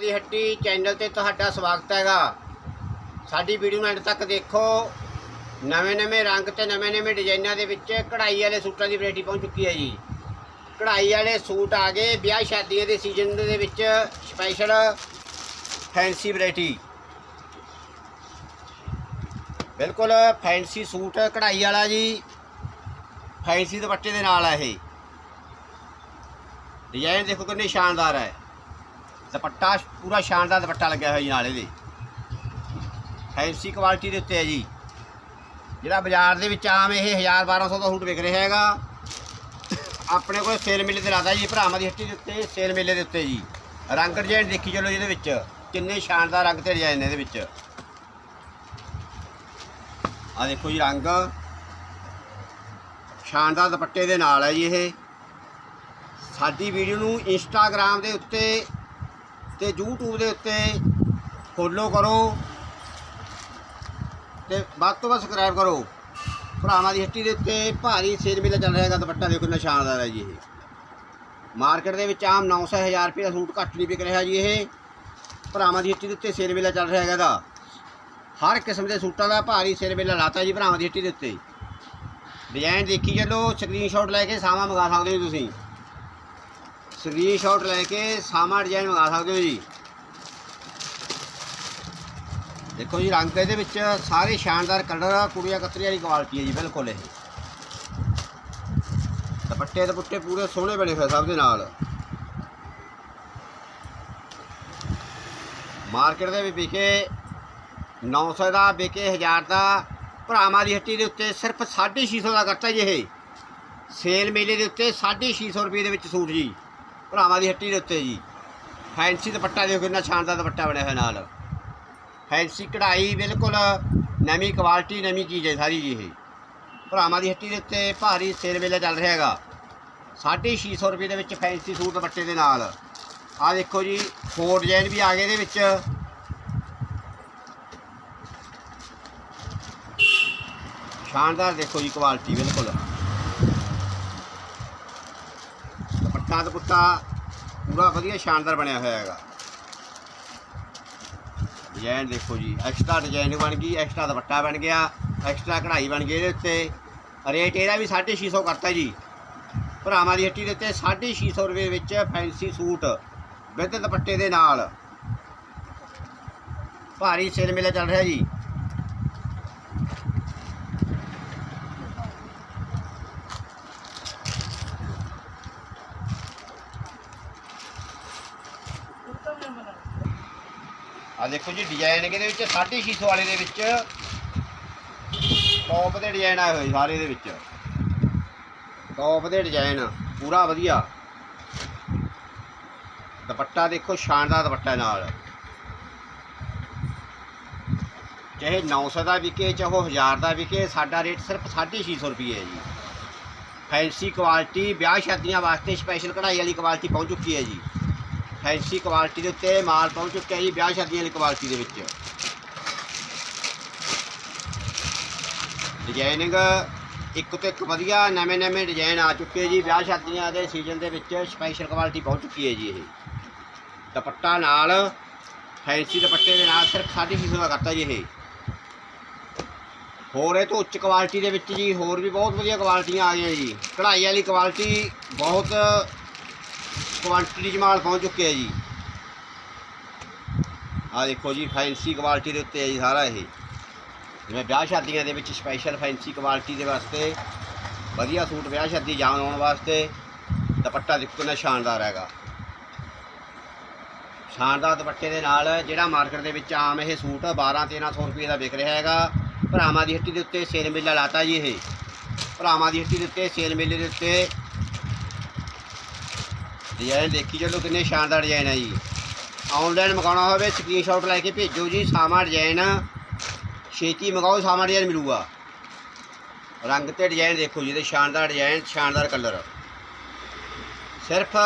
ਦੀ ਹੱਟੀ ਚੈਨਲ ਤੇ ਤੁਹਾਡਾ ਸਵਾਗਤ ਹੈਗਾ। ਸਾਡੀ ਵੀਡੀਓ ਨੂੰ ਐਂਡ ਤੱਕ ਦੇਖੋ। ਨਵੇਂ-ਨਵੇਂ ਰੰਗ ਤੇ ਨਵੇਂ-ਨਵੇਂ ਡਿਜ਼ਾਈਨਾਂ ਦੇ ਵਿੱਚ ਕਢਾਈ ਵਾਲੇ ਸੂਟਾਂ ਦੀ ਵੈਰਾਈਟੀ ਪਹੁੰਚ ਚੁੱਕੀ ਹੈ ਜੀ। ਕਢਾਈ ਵਾਲੇ ਸੂਟ ਆ ਗਏ ਵਿਆਹ ਸ਼ਾਦੀਆਂ ਦੇ ਸੀਜ਼ਨ ਦੇ ਵਿੱਚ ਸਪੈਸ਼ਲ ਫੈਂਸੀ ਵੈਰਾਈਟੀ। ਬਿਲਕੁਲ ਫੈਂਸੀ ਸੂਟ ਕਢਾਈ ਵਾਲਾ ਜੀ। ਫੈਂਸੀ ਦੁਪੱਟੇ ਦੇ ਨਾਲ ਆ ਇਹ। ਡਿਜ਼ਾਈਨ ਦੇਖੋ ਕਿੰਨੇ ਸ਼ਾਨਦਾਰ ਹੈ। ਦੁਪੱਟਾ ਪੂਰਾ ਸ਼ਾਨਦਾਰ ਦੁਪੱਟਾ ਲੱਗਿਆ ਹੋਇਆ ਜੀ ਨਾਲ ਇਹਦੇ। ਫੈਂਸੀ ਕੁਆਲਿਟੀ ਦੇ ਉੱਤੇ ਹੈ ਜੀ। ਜਿਹੜਾ ਬਾਜ਼ਾਰ ਦੇ ਵਿੱਚ ਆਮ ਇਹ 1000 1200 ਦਾ ਸੂਟ ਵਿਕ ਰਿਹਾ ਹੈਗਾ, ਆਪਣੇ ਕੋਲ ਸੇਲ ਮੇਲੇ ਤੇ ਲਾਦਾ ਜੀ, ਭਰਾਵਾਂ ਦੀ ਹੱਟੀ ਦੇ ਉੱਤੇ, ਸੇਲ ਮੇਲੇ ਦੇ ਉੱਤੇ ਜੀ। ਰੰਗ ਡਿਜ਼ਾਈਨ ਦੇਖੀ ਚਲੋ ਇਹਦੇ ਵਿੱਚ, ਕਿੰਨੇ ਸ਼ਾਨਦਾਰ ਰੰਗ ਤੇ ਡਿਜ਼ਾਈਨ ਨੇ ਇਹਦੇ ਵਿੱਚ। ਆ ਦੇਖੋ ਜੀ ਰੰਗ। ਸ਼ਾਨਦਾਰ ਦੁਪੱਟੇ ਦੇ ਨਾਲ ਹੈ ਜੀ ਇਹ। ਸਾਡੀ ਵੀਡੀਓ ਨੂੰ ਇੰਸਟਾਗ੍ਰam ਦੇ ਉੱਤੇ ਤੇ YouTube ਦੇ ਉੱਤੇ ਫੋਲੋ ਕਰੋ ਤੇ ਵੱਧ ਤੋਂ ਵੱਧ ਸਬਸਕ੍ਰਾਈਬ ਕਰੋ। ਭਰਾਵਾਂ ਦੀ ਹਿੱਟੀ ਦੇ ਉੱਤੇ ਭਾਰੀ ਸੇਲ ਮੇਲਾ ਚੱਲ ਰਿਹਾ ਹੈਗਾ, ਦੁਪੱਟਾ ਦੇਖੋ ਕਿੰਨਾ ਸ਼ਾਨਦਾਰ ਹੈ ਜੀ ਇਹ। ਮਾਰਕੀਟ ਦੇ ਵਿੱਚ ਆਮ 900 1000 ਰੁਪਏ ਦਾ ਸੂਟ ਘੱਟ ਨਹੀਂ ਵਿਕ ਰਿਹਾ ਜੀ ਇਹ। ਭਰਾਵਾਂ ਦੀ ਹੱਟੀ ਦੇ ਉੱਤੇ ਸੇਲ ਮੇਲਾ ਚੱਲ ਰਿਹਾ ਹੈਗਾ ਦਾ ਹਰ ਕਿਸਮ ਦੇ ਸੂਟਾਂ ਦਾ ਭਾਰੀ ਸੇਲ ਮੇਲਾ ਲਾਤਾ ਜੀ ਭਰਾਵਾਂ ਦੀ ਹਿੱਟੀ ਦੇ ਉੱਤੇ। ਡਿਜ਼ਾਈਨ ਦੇਖੀ ਚੱਲੋ ਸਕਰੀਨਸ਼ਾਟ ਲੈ ਕੇ ਸਾਵਾ ਮੰਗਾ ਸਕਦੇ ਹੋ ਤੁਸੀਂ। ਸਕਰੀਨਸ਼ਾਟ ਲੈ ਕੇ ਸਾਮਾ ਡਿਜ਼ਾਈਨ ਮੰਗਾ ਸਕਦੇ ਹੋ ਜੀ। ਦੇਖੋ ਜੀ, ਰੰਗ ਇਹਦੇ ਵਿੱਚ ਸਾਰੇ ਸ਼ਾਨਦਾਰ ਕਲਰ ਕੁੜੀਆਂ ਕਤਰੀ ਵਾਲੀ ਕੁਆਲਿਟੀ ਹੈ ਜੀ, ਬਿਲਕੁਲ ਇਹ। ਦੁਪੱਟੇ ਦੁਪੱਟੇ ਪੂਰੇ ਸੋਹਣੇ ਬਣੇ ਹੋਏ ਸਭ ਦੇ ਨਾਲ। ਮਾਰਕੀਟ ਦੇ ਵਿੱਚ ਵਿਕੇ 900 ਦਾ ਵਿਕੇ 1000 ਦਾ। ਭਰਾਵਾਂ ਦੀ ਹੱਟੀ ਦੇ ਉੱਤੇ ਸਿਰਫ 650 ਦਾ ਕਰਤਾ ਜੀ ਇਹ। ਸੇਲ ਮੇਲੇ ਦੇ ਉੱਤੇ 650 ਰੁਪਏ ਦੇ ਵਿੱਚ ਸੂਟ ਜੀ। ਭਰਾਵਾਂ ਦੀ ਹੱਟੀ ਦੇ ਉੱਤੇ ਜੀ। ਫੈਂਸੀ ਦੁਪੱਟਾ ਦੇਖੋ ਕਿੰਨਾ ਸ਼ਾਨਦਾਰ ਦੁਪੱਟਾ ਬਣਿਆ ਹੋਇਆ ਨਾਲ। ਫੈਂਸੀ ਕਢਾਈ ਬਿਲਕੁਲ ਨਵੀਂ ਕੁਆਲਿਟੀ ਨਵੀਂ ਚੀਜ਼ ਹੈ ਸਾਰੀ ਜੀ ਇਹ। ਭਰਾਵਾਂ ਦੀ ਹੱਟੀ ਦੇ ਉੱਤੇ ਭਾਰੀ ਸੇਲ ਮੇਲਾ ਚੱਲ ਰਿਹਾ ਹੈਗਾ। 650 ਰੁਪਏ ਦੇ ਵਿੱਚ ਫੈਂਸੀ ਸੂਟ ਦੁਪੱਟੇ ਦੇ ਨਾਲ। ਆਹ ਦੇਖੋ ਜੀ ਫੋਰ ਡਿਜ਼ਾਈਨ ਵੀ ਆ ਗਏ ਇਹਦੇ ਵਿੱਚ। ਸ਼ਾਨਦਾਰ ਦੇਖੋ ਜੀ ਕੁਆਲਿਟੀ ਬਿਲਕੁਲ। ਦੁਪੱਟਾ ਦੁਪੱਟਾ ਪੂਰਾ ਵਧੀਆ ਸ਼ਾਨਦਾਰ ਬਣਿਆ ਹੋਇਆ ਹੈਗਾ। ਡਿਜ਼ਾਈਨ ਦੇਖੋ ਜੀ ਐਕਸਟਰਾ ਡਿਜ਼ਾਈਨ ਬਣ ਗਈ ਐਕਸਟਰਾ ਦੁਪੱਟਾ ਬਣ ਗਿਆ ਐਕਸਟਰਾ ਕਢਾਈ ਬਣ ਗਈ ਇਹਦੇ ਉੱਤੇ। ਰੇਟ ਇਹਦਾ ਵੀ 650 ਕਰਤਾ ਜੀ। ਭਰਾਵਾਂ ਦੀ ਹੱਟੀ ਦੇ ਉੱਤੇ 650 ਰੁਪਏ ਵਿੱਚ ਫੈਂਸੀ ਸੂਟ ਵਿਦ ਦੁਪੱਟੇ ਦੇ ਨਾਲ। ਭਾਰੀ ਸਿਰ ਮੇਲਾ ਚੱਲ ਰਿਹਾ ਜੀ। ਆ ਦੇਖੋ ਜੀ ਡਿਜ਼ਾਈਨ ਇਹਦੇ ਵਿੱਚ? 650 ਵਾਲੇ ਦੇ ਵਿੱਚ। ਟੌਪ ਦੇ ਡਿਜ਼ਾਈਨ ਆਏ ਹੋਏ ਸਾਰੇ ਦੇ ਵਿੱਚ। ਟੌਪ ਦੇ ਡਿਜ਼ਾਈਨ ਪੂਰਾ ਵਧੀਆ। ਦੁਪੱਟਾ ਦੇਖੋ, ਸ਼ਾਨਦਾਰ ਦੁਪੱਟਾ ਨਾਲ। ਚਾਹੇ 900 ਦਾ ਵਿਕੇ, ਚਾਹੇ 1000 ਦਾ ਵਿਕੇ, ਸਾਡਾ ਰੇਟ ਸਿਰਫ 650 ਰੁਪਏ ਹੈ ਜੀ। ਫੈਂਸੀ ਕੁਆਲਿਟੀ ਵਿਆਹ ਸ਼ਾਦੀਆਂ ਵਾਸਤੇ ਸਪੈਸ਼ਲ ਕਢਾਈ ਵਾਲੀ ਕੁਆਲਿਟੀ ਪਹੁੰਚ ਚੁੱਕੀ ਹੈ ਜੀ। ਫੈਂਸੀ ਕੁਆਲਿਟੀ ਦੇ ਉੱਤੇ ਮਾਲ ਪਹੁੰਚ ਚੁੱਕਿਆ ਜੀ, ਵਿਆਹ ਸ਼ਾਦੀਆਂ ਵਾਲੀ ਕੁਆਲਿਟੀ ਦੇ ਵਿੱਚ। ਡਿਜ਼ਾਈਨਿੰਗ ਇੱਕ ਤੋਂ ਇੱਕ ਵਧੀਆ, ਨਵੇਂ ਨਵੇਂ ਡਿਜ਼ਾਈਨ ਆ ਚੁੱਕੇ ਜੀ, ਵਿਆਹ ਸ਼ਾਦੀਆਂ ਦੇ ਸੀਜ਼ਨ ਦੇ ਵਿੱਚ ਸਪੈਸ਼ਲ ਕੁਆਲਿਟੀ ਪਹੁੰਚ ਚੁੱਕੀ ਹੈ ਜੀ ਇਹ। ਦੁਪੱਟਾ ਨਾਲ, ਫੈਂਸੀ ਦੁਪੱਟੇ ਦੇ ਨਾਲ ਸਿਰਫ 650 ਦਾ ਕਰਤਾ ਜੀ ਇਹ। ਹੋਰ ਇਹ ਤੋਂ ਉੱਚ ਕੁਆਲਿਟੀ ਦੇ ਵਿੱਚ ਜੀ, ਹੋਰ ਵੀ ਬਹੁਤ ਵਧੀਆ ਕੁਆਲਿਟੀਆਂ ਆ ਗਈਆਂ ਜੀ। ਕਢਾਈ ਵਾਲੀ ਕੁਆਲਿਟੀ ਬਹੁਤ ਕੁਆਂਟੀਟੀ 'ਚ ਮਾਲ ਪਹੁੰਚ ਚੁੱਕਿਆ ਜੀ। ਆ ਦੇਖੋ ਜੀ ਫੈਂਸੀ ਕੁਆਲਿਟੀ ਦੇ ਉੱਤੇ ਹੈ ਜੀ ਸਾਰਾ ਇਹ। ਜਿਵੇਂ ਵਿਆਹ ਸ਼ਾਦੀਆਂ ਦੇ ਵਿੱਚ ਸਪੈਸ਼ਲ ਫੈਂਸੀ ਕੁਆਲਿਟੀ ਦੇ ਵਾਸਤੇ, ਵਧੀਆ ਸੂਟ ਵਿਆਹ ਸ਼ਾਦੀ ਜਾਣ ਆਉਣ ਵਾਸਤੇ, ਦੁਪੱਟਾ ਦੇਖੋ ਕਿੰਨਾ ਸ਼ਾਨਦਾਰ ਹੈਗਾ। ਸ਼ਾਨਦਾਰ ਦੁਪੱਟੇ ਦੇ ਨਾਲ ਜਿਹੜਾ ਮਾਰਕੀਟ ਦੇ ਵਿੱਚ ਆਮ ਇਹ ਸੂਟ 12 1300 ਰੁਪਏ ਦਾ ਵਿਕ ਰਿਹਾ ਹੈਗਾ। ਭਰਾਵਾਂ ਦੀ ਹੱਟੀ ਦੇ ਉੱਤੇ ਸੇਲ ਮੇਲਾ ਲਾਤਾ ਜੀ ਇਹ। ਭਰਾਵਾਂ ਦੀ ਹੱਟੀ ਦੇ ਉੱਤੇ ਸੇਲ ਮੇਲੇ ਦੇ ਉੱਤੇ ਡਿਜ਼ਾਈਨ ਦੇਖੀ ਚਲੋ ਕਿੰਨੇ ਸ਼ਾਨਦਾਰ ਡਿਜ਼ਾਈਨ ਹੈ ਜੀ। ਆਨਲਾਈਨ ਮੰਗਾਉਣਾ ਹੋਵੇ ਸਕਰੀਨਸ਼ਾਟ ਲੈ ਕੇ ਭੇਜੋ ਜੀ, ਸਾਮਾ ਡਿਜ਼ਾਈਨ। ਛੇਤੀ ਮੰਗਾਓ ਸਾਮਾ ਡਿਜ਼ਾਈਨ ਮਿਲੂਗਾ। ਰੰਗ ਤੇ ਡਿਜ਼ਾਈਨ ਦੇਖੋ ਜੀ ਇਹਦੇ ਸ਼ਾਨਦਾਰ ਡਿਜ਼ਾਈਨ, ਸ਼ਾਨਦਾਰ ਕਲਰ ਸਿਰਫ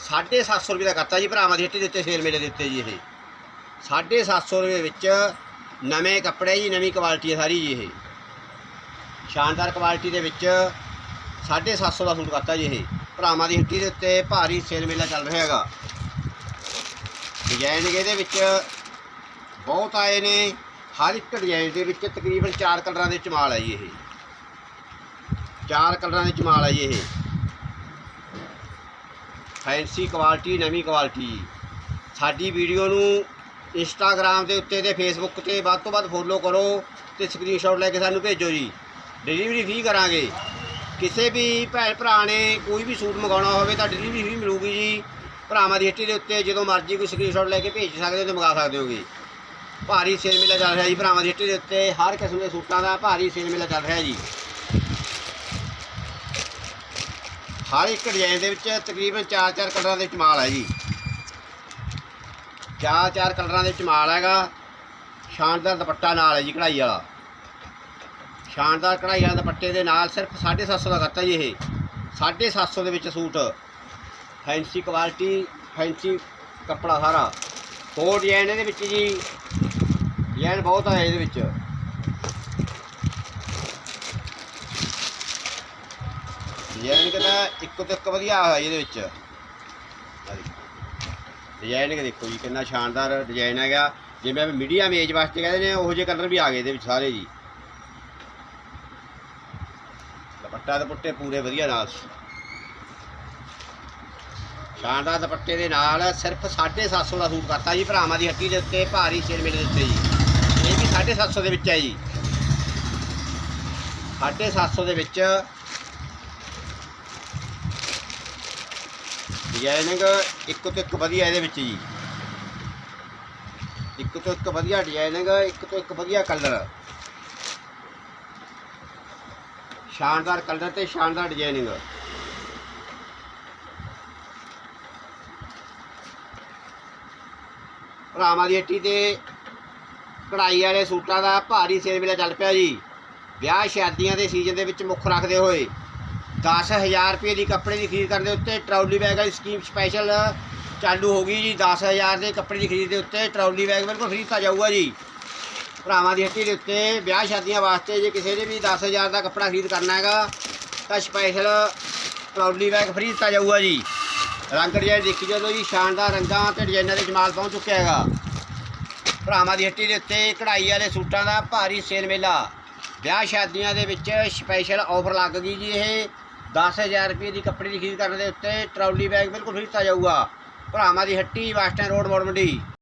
750 ਰੁਪਏ ਦਾ ਕਰਤਾ ਜੀ, ਭਰਾਵਾਂ ਦੀ ਹੱਟੀ ਦੇ ਉੱਤੇ ਸੇਲ ਮੇਲੇ ਦੇ ਉੱਤੇ ਜੀ ਇਹ। 750 ਰੁਪਏ ਵਿੱਚ ਨਵੇਂ ਕੱਪੜੇ ਜੀ, ਨਵੀਂ ਕੁਆਲਿਟੀ ਹੈ ਸਾਰੀ ਜੀ ਇਹ। ਸ਼ਾਨਦਾਰ ਕੁਆਲਿਟੀ ਦੇ ਵਿੱਚ 750 ਦਾ ਸੂਟ ਕਰਤਾ ਜੀ ਇਹ। ਭਰਾਵਾਂ ਦੀ ਹੱਟੀ ਦੇ ਉੱਤੇ ਭਾਰੀ ਸੇਲ ਮੇਲਾ ਚੱਲ ਰਿਹਾ ਹੈਗਾ। ਡਿਜ਼ਾਈਨ ਇਹਦੇ ਵਿੱਚ ਬਹੁਤ ਆਏ ਨੇ। ਹਰ ਇੱਕ ਡਿਜ਼ਾਈਨ ਦੇ ਵਿੱਚ ਤਕਰੀਬਨ 4 ਕਲਰਾਂ ਦੇ ਚਮਾਲ ਹੈ ਜੀ ਇਹ। ਚਾਰ ਕਲਰਾਂ ਦੇ ਚਮਾਲ ਹੈ ਜੀ ਇਹ। ਫੈਂਸੀ ਕੁਆਲਿਟੀ, ਨਵੀਂ ਕੁਆਲਿਟੀ। ਸਾਡੀ ਵੀਡੀਓ ਨੂੰ ਇੰਸਟਾਗ੍ਰam ਦੇ ਉੱਤੇ ਤੇ ਫੇਸਬੁੱਕ ਤੇ ਵੱਧ ਤੋਂ ਵੱਧ ਫੋਲੋ ਕਰੋ ਤੇ ਸਕਰੀਨਸ਼ਾਟ ਲੈ ਕੇ ਸਾਨੂੰ ਭੇਜੋ ਜੀ। ਡਿਲੀਵਰੀ ਫ੍ਰੀ ਕਰਾਂਗੇ। ਕਿਸੇ ਵੀ ਭੈਣ ਭਰਾ ਨੇ ਕੋਈ ਵੀ ਸੂਟ ਮੰਗਾਉਣਾ ਹੋਵੇ ਤਾਂ ਡਿਲੀਵਰੀ ਫ੍ਰੀ ਮਿਲੂਗੀ ਜੀ। ਭਰਾਵਾਂ ਦੀ ਹੱਟੀ ਦੇ ਉੱਤੇ ਜਦੋਂ ਮਰਜ਼ੀ ਕੋਈ ਸਕਰੀਨਸ਼ਾਟ ਲੈ ਕੇ ਭੇਜ ਸਕਦੇ ਹੋ ਤੇ ਮੰਗਾ ਸਕਦੇ ਹੋ ਜੀ। ਭਾਰੀ ਸੇਲ ਮੇਲਾ ਚੱਲ ਰਿਹਾ ਜੀ ਭਰਾਵਾਂ ਦੀ ਹੱਟੀ ਦੇ ਉੱਤੇ। ਹਰ ਕਿਸਮ ਦੇ ਸੂਟਾਂ ਦਾ ਭਾਰੀ ਸੇਲ ਮੇਲਾ ਚੱਲ ਰਿਹਾ ਜੀ। ਹਰ ਇੱਕ ਡਿਜ਼ਾਈਨ ਦੇ ਵਿੱਚ ਤਕਰੀਬਨ 4-4 ਕਲਰਾਂ ਦੇ ਚਮਾਲ ਹੈ ਜੀ। ਚਾਰ ਚਾਰ ਕਲਰਾਂ ਦੇ ਚਮਾਲ ਹੈਗਾ। ਸ਼ਾਨਦਾਰ ਦੁਪੱਟਾ ਨਾਲ ਹੈ ਜੀ ਕਢਾਈ ਵਾਲਾ। ਸ਼ਾਨਦਾਰ ਕਢਾਈਆਂ ਦੁਪੱਟੇ ਦੇ ਨਾਲ ਸਿਰਫ 750 ਦਾ ਕਰਤਾ ਜੀ ਇਹ। 750 ਦੇ ਵਿੱਚ ਸੂਟ। ਫੈਂਸੀ ਕੁਆਲਿਟੀ, ਫੈਂਸੀ ਕੱਪੜਾ ਸਾਰਾ। ਹੋਰ ਡਿਜ਼ਾਈਨ ਇਹਦੇ ਵਿੱਚ ਜੀ ਡਿਜ਼ਾਈਨ ਬਹੁਤ ਹੈ ਇਹਦੇ ਵਿੱਚ। ਡਿਜ਼ਾਈਨ ਕਿਹਦਾ ਇੱਕੋ ਤੋਂ ਇੱਕ ਵਧੀਆ ਹੈ ਇਹਦੇ ਵਿੱਚ। ਆਹ ਦੇਖੋ। ਡਿਜ਼ਾਈਨ ਦੇਖੋ ਜੀ, ਕਿੰਨਾ ਸ਼ਾਨਦਾਰ ਡਿਜ਼ਾਈਨ ਹੈਗਾ। ਜਿਵੇਂ ਮੀਡੀਅਮ ਏਜ ਵਾਸਤੇ ਕਹਿੰਦੇ ਨੇ, ਉਹੋ ਜਿਹੇ ਕਲਰ ਵੀ ਆ ਗਏ ਇਹਦੇ ਵਿੱਚ ਸਾਰੇ ਜੀ। ਦੁਪੱਟਾ ਦੁਪੱਟੇ ਪੂਰੇ ਵਧੀਆ ਨਾਲ। ਸ਼ਾਨਦਾਰ ਦੁਪੱਟੇ ਦੇ ਨਾਲ ਸਿਰਫ 750 ਦਾ ਸੂਟ ਕਰਤਾ ਜੀ, ਭਰਾਵਾਂ ਦੀ ਹੱਟੀ ਦੇ ਉੱਤੇ ਭਾਰੀ ਸੇਲ ਦੇ ਉੱਤੇ ਜੀ। ਇਹ ਵੀ 750 ਦੇ ਵਿੱਚ ਹੈ ਜੀ। 750 ਦੇ ਵਿੱਚ ਡਿਜ਼ਾਈਨਿੰਗ ਇੱਕ ਤੋਂ ਇੱਕ ਵਧੀਆ ਇਹਦੇ ਵਿੱਚ ਜੀ। ਇੱਕ ਤੋਂ ਇੱਕ ਵਧੀਆ ਡਿਜ਼ਾਈਨਿੰਗ ਇੱਕ ਤੋਂ ਇੱਕ ਵਧੀਆ ਕਲਰ ਸ਼ਾਨਦਾਰ ਕਲਰ ਤੇ ਸ਼ਾਨਦਾਰ ਡਿਜ਼ਾਈਨਿੰਗ। ਭਰਾਵਾਂ ਦੀ ਹੱਟੀ ਤੇ ਕਢਾਈ ਵਾਲੇ ਸੂਟਾਂ ਦਾ ਭਾਰੀ ਸੇਲ ਮੇਲਾ ਚੱਲ ਪਿਆ ਜੀ। ਵਿਆਹ ਸ਼ਾਦੀਆਂ ਦੇ ਸੀਜ਼ਨ ਦੇ ਵਿੱਚ ਮੁੱਖ ਰੱਖਦੇ ਹੋਏ 10000 ਰੁਪਏ ਦੀ ਕੱਪੜੇ ਦੀ ਖਰੀਦ ਕਰਨ ਦੇ ਉੱਤੇ ਟਰਾਲੀ ਬੈਗ ਵਾਲੀ ਸਕੀਮ ਸਪੈਸ਼ਲ ਚਾਲੂ ਹੋ ਗਈ ਜੀ। 10000 ਦੇ ਕੱਪੜੇ ਦੀ ਖਰੀਦ ਦੇ ਉੱਤੇ ਟਰਾਲੀ ਬੈਗ ਬਿਲਕੁਲ ਫ੍ਰੀ ਦਿੱਤਾ ਜਾਊਗਾ ਜੀ। ਭਰਾਵਾਂ ਦੀ ਹੱਟੀ ਦੇ ਉੱਤੇ ਵਿਆਹ ਸ਼ਾਦੀਆਂ ਵਾਸਤੇ ਜੇ ਕਿਸੇ ਨੇ ਵੀ 10000 ਦਾ ਕੱਪੜਾ ਖਰੀਦ ਕਰਨਾ ਹੈਗਾ, ਤਾਂ ਸਪੈਸ਼ਲ ਟਰਾਲੀ ਬੈਗ ਫ੍ਰੀ ਦਿੱਤਾ ਜਾਊਗਾ ਜੀ। ਰੰਗ ਡਿਜ਼ਾਈਨ ਦੇਖੀ ਜਾਓ ਜੀ, ਸ਼ਾਨਦਾਰ ਰੰਗਾਂ ਤੇ ਡਿਜ਼ਾਈਨਾਂ ਦੇ ਜਮਾਲ ਪਹੁੰਚ ਚੁੱਕਿਆ ਹੈਗਾ। ਭਰਾਵਾਂ ਦੀ ਹੱਟੀ ਦੇ ਉੱਤੇ ਕਢਾਈ ਵਾਲੇ ਸੂਟਾਂ ਦਾ ਭਾਰੀ ਸੇਲ ਮੇਲਾ। ਵਿਆਹ ਸ਼ਾਦੀਆਂ ਦੇ ਵਿੱਚ ਸਪੈਸ਼ਲ ਆਫਰ ਲੱਗ ਗਈ ਜੀ ਇਹ। 10000 ਰੁਪਏ ਦੀ ਕੱਪੜੇ ਦੀ ਖਰੀਦ ਕਰਨ ਦੇ ਉੱਤੇ ਟਰਾਲੀ ਬੈਗ ਬਿਲਕੁਲ ਫ੍ਰੀ ਦਿੱਤਾ ਜਾਊਗਾ। ਭਰਾਵਾਂ ਦੀ ਹੱਟੀ ਵਾਸਟਨ ਰੋਡ ਮੋੜ ਮੰਡੀ